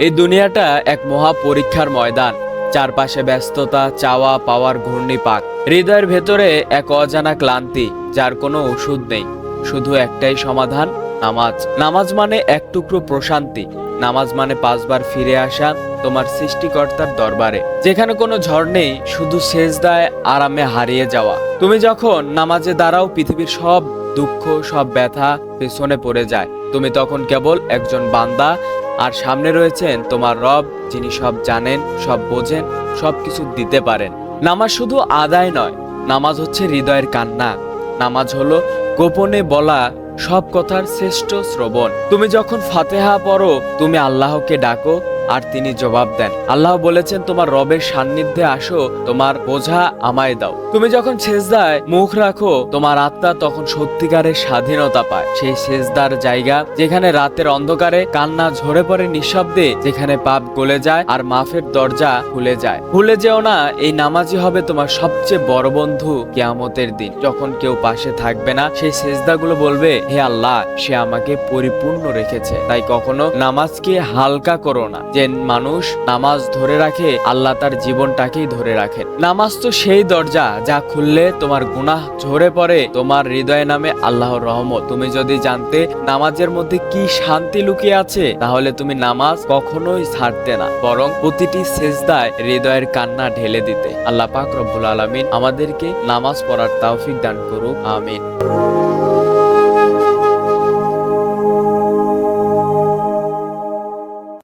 এই দুনিয়াটা এক মহা পরীক্ষার ময়দান। চারপাশে ব্যস্ততা, চাওয়া পাওয়ার ঘূর্ণিপাক হৃদয়ের ভেতরে এক অজানা ক্লান্তি, যার কোনো ওষুধ নেই। শুধু একটাই সমাধান, নামাজ। নামাজ মানে এক টুকরো প্রশান্তি। নামাজ মানে পাঁচবার ফিরে আসা তোমার সৃষ্টিকর্তার দরবারে। যেখানে কোনো ঝড় নেই, শুধু শেষ সেজদায় আরামে হারিয়ে যাওয়া। তুমি যখন নামাজে দাঁড়াও, পৃথিবীর সব দুঃখ, সব ব্যথা পেছনে পড়ে যায়। তুমি তখন কেবল একজন বান্দা আর সামনে রয়েছেন তোমার রব, যিনি সব জানেন, সব বোঝেন, সব কিছু দিতে পারেন। নামাজ শুধু আদায় নয়, নামাজ হচ্ছে হৃদয়ের কান্না। নামাজ হলো গোপনে বলা সব কথার শ্রেষ্ঠ শ্রবণ। তুমি যখন ফাতেহা পড়ো, তুমি আল্লাহকে ডাকো আর তিনি জবাব দেন, আল্লাহ বলেছেন, তোমার রবের সান্নিধ্যে আসো, তোমার বোঝা আমায় দাও। তুমি যখন সেজদায় মুখ রাখো, তোমার আত্মা তখন সত্যিকারের স্বাধীনতা পায়। সেই সেজদার জায়গা, যেখানে রাতের অন্ধকারে কান্না ঝরে পড়ে নিঃশব্দে, যেখানে পাপ গলে যায় আর মাফের দরজা খুলে যায়। ভুলে যেও না, এই নামাজই হবে তোমার সবচেয়ে বড় বন্ধু কেয়ামতের দিন। যখন কেউ পাশে থাকবে না, সেই সেজদাগুলো বলবে, হে আল্লাহ, সে আমাকে পরিপূর্ণ রেখেছে। তাই কখনো নামাজকে হালকা করো না। যে মানুষ নামাজ ধরে রাখে, আল্লাহ তার জীবনটাকেই ধরে রাখেন। নামাজ তো সেই দরজা যা খুললে তোমার গুনাহ ঝরে পড়ে, তোমার হৃদয় নামে আল্লাহর রহমত। তুমি যদি জানতে নামাজের মধ্যে কি শান্তি লুকিয়ে আছে, তাহলে তুমি নামাজ কখনোই ছাড়তে না, বরং প্রতিটি সেজদায় হৃদয়ের কান্না ঢেলে দিতে। আল্লাহ পাক রব্বুল আলামিন আমাদেরকে নামাজ পড়ার তৌফিক দান করুক, আমিন।